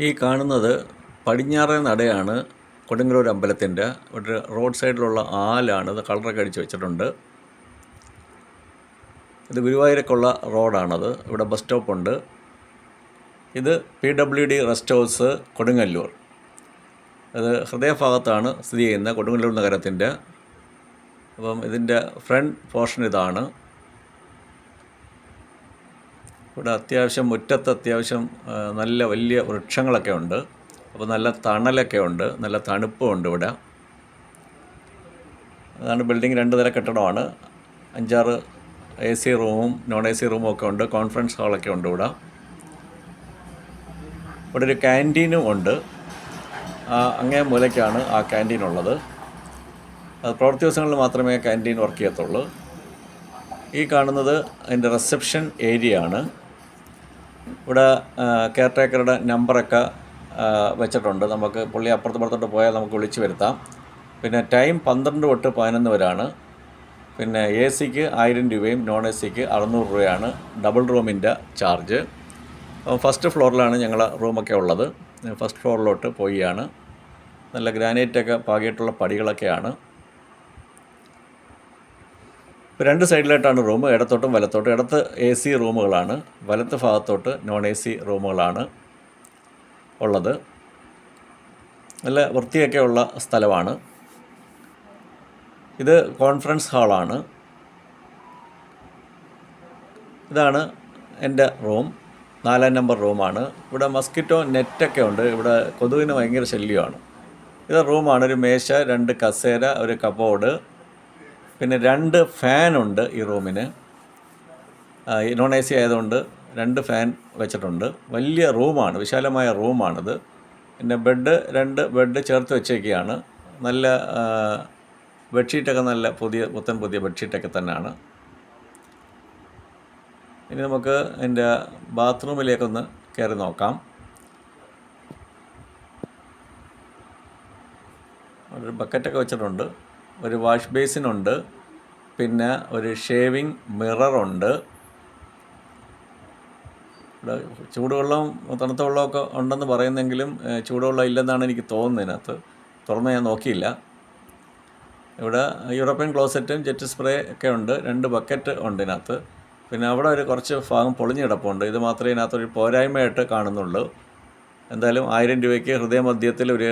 ഈ കാണുന്നത് പടിഞ്ഞാറൻ നടയാണ് കൊടുങ്ങല്ലൂർ അമ്പലത്തിന്റെ. ഒരു റോഡ് സൈഡിലുള്ള ആലാണ് ഇത് കളറൊക്കെ അടിച്ച് വെച്ചിട്ടുണ്ട്. ഇത് ഗുരുവായൂരക്കുള്ള റോഡാണത്. ഇവിടെ ബസ് സ്റ്റോപ്പുണ്ട്. ഇത് P W D rest house Kodungallur. അത് ഹൃദയഭാഗത്താണ് സ്ഥിതി ചെയ്യുന്ന കൊടുങ്ങല്ലൂർ നഗരത്തിന്റെ. അപ്പം ഇതിന്റെ ഫ്രണ്ട് പോർഷൻ ഇതാണ്. ഇവിടെ അത്യാവശ്യം മുറ്റത്ത് അത്യാവശ്യം നല്ല വലിയ വൃക്ഷങ്ങളൊക്കെ ഉണ്ട്. അപ്പോൾ നല്ല തണലൊക്കെ ഉണ്ട് നല്ല തണുപ്പുമുണ്ട് ഇവിടെ. അതാണ് ബിൽഡിംഗ് രണ്ട് നില കെട്ടിടമാണ്. അഞ്ചാറ് എ സി റൂമും നോൺ എ സി റൂമും ഒക്കെ ഉണ്ട് കോൺഫറൻസ് ഹാളൊക്കെ ഉണ്ട് ഇവിടെ. ഇവിടെ ഒരു ക്യാന്റീനും ഉണ്ട്. അങ്ങേ മൂലയ്ക്കാണ് ആ ക്യാന്റീൻ ഉള്ളത്. അത് പ്രവൃത്തി ദിവസങ്ങളിൽ മാത്രമേ ക്യാന്റീൻ വർക്ക് ചെയ്യത്തുള്ളൂ. ഈ കാണുന്നത് അതിന്റെ റിസപ്ഷൻ ഏരിയ ആണ് ഇവിടെ കെയർ ടേക്കറുടെ നമ്പറൊക്കെ വെച്ചിട്ടുണ്ട്. നമുക്ക് പുള്ളി അപ്പുറത്ത് പുറത്തോട്ട് പോയാൽ നമുക്ക് വിളിച്ചു വരുത്താം. പിന്നെ ടൈം പന്ത്രണ്ട് തൊട്ട് പതിനൊന്ന് വരെയാണ്. പിന്നെ എ സിക്ക് ആയിരം രൂപയും നോൺ എ സിക്ക് അറുന്നൂറ് രൂപയാണ് ഡബിൾ റൂമിന്റെ ചാർജ് ഫസ്റ്റ് ഫ്ലോറിലാണ് ഞങ്ങൾ റൂമൊക്കെ ഉള്ളത്. ഫസ്റ്റ് ഫ്ലോറിലോട്ട് പോയിയാണ് നല്ല ഗ്രാനൈറ്റൊക്കെ പാകിയിട്ടുള്ള പടികളൊക്കെയാണ്. രണ്ട് സൈഡിലായിട്ടാണ് റൂം ഇടത്തോട്ടും വലത്തോട്ടും. ഇടത്ത് എ സി റൂമുകളാണ് വലത്ത് ഭാഗത്തോട്ട് നോൺ എ സി റൂമുകളാണ് ഉള്ളത്. നല്ല വൃത്തിയൊക്കെ ഉള്ള സ്ഥലമാണ്. ഇത് കോൺഫറൻസ് ഹാളാണ് ഇതാണ് എന്റെ റൂം നാലാം നമ്പർ റൂമാണ്. ഇവിടെ മസ്കിറ്റോ നെറ്റൊക്കെ ഉണ്ട്. ഇവിടെ കൊതുകിന് ഭയങ്കര ശല്യമാണ്. ഇത് റൂമാണ് ഒരു മേശ രണ്ട് കസേര ഒരു കബോർഡ്. പിന്നെ രണ്ട് ഫാനുണ്ട് ഈ റൂമിന്. നോൺ എ സി ആയതുകൊണ്ട് രണ്ട് ഫാൻ വെച്ചിട്ടുണ്ട്. വലിയ റൂമാണ് വിശാലമായ റൂമാണിത്. പിന്നെ ബെഡ് രണ്ട് ബെഡ് ചേർത്ത് വെച്ചേക്കുകയാണ് നല്ല ബെഡ്ഷീറ്റൊക്കെ നല്ല പുതിയ പുത്തൻ പുതിയ ബെഡ്ഷീറ്റൊക്കെ തന്നെയാണ് ഇനി നമുക്ക് എന്റെ ബാത്റൂമിലേക്കൊന്ന് കയറി നോക്കാം. ഒരു ബക്കറ്റൊക്കെ വെച്ചിട്ടുണ്ട്. ഒരു വാഷ് ബേസിനുണ്ട്. പിന്നെ ഒരു ഷേവിങ് മിററുണ്ട്. ഇവിടെ ചൂടുവെള്ളവും തണുത്ത വെള്ളമൊക്കെ ഉണ്ടെന്ന് പറയുന്നെങ്കിലും ചൂടുവെള്ളം ഇല്ലെന്നാണ് എനിക്ക് തോന്നുന്നത് ഇതിനകത്ത്. തുറന്ന് ഞാൻ നോക്കിയില്ല. ഇവിടെ യൂറോപ്യൻ ക്ലോസറ്റും ജെറ്റ് സ്പ്രേ ഒക്കെ ഉണ്ട്. രണ്ട് ബക്കറ്റ് ഉണ്ട് ഇതിനകത്ത്. പിന്നെ അവിടെ ഒരു കുറച്ച് ഭാഗം പൊളിഞ്ഞ് കിടപ്പുണ്ട്. ഇത് മാത്രമേ ഇതിനകത്തൊരു പോരായ്മയായിട്ട് കാണുന്നുള്ളൂ. എന്തായാലും ആയിരം രൂപയ്ക്ക് ഹൃദയമധ്യത്തിൽ ഒരു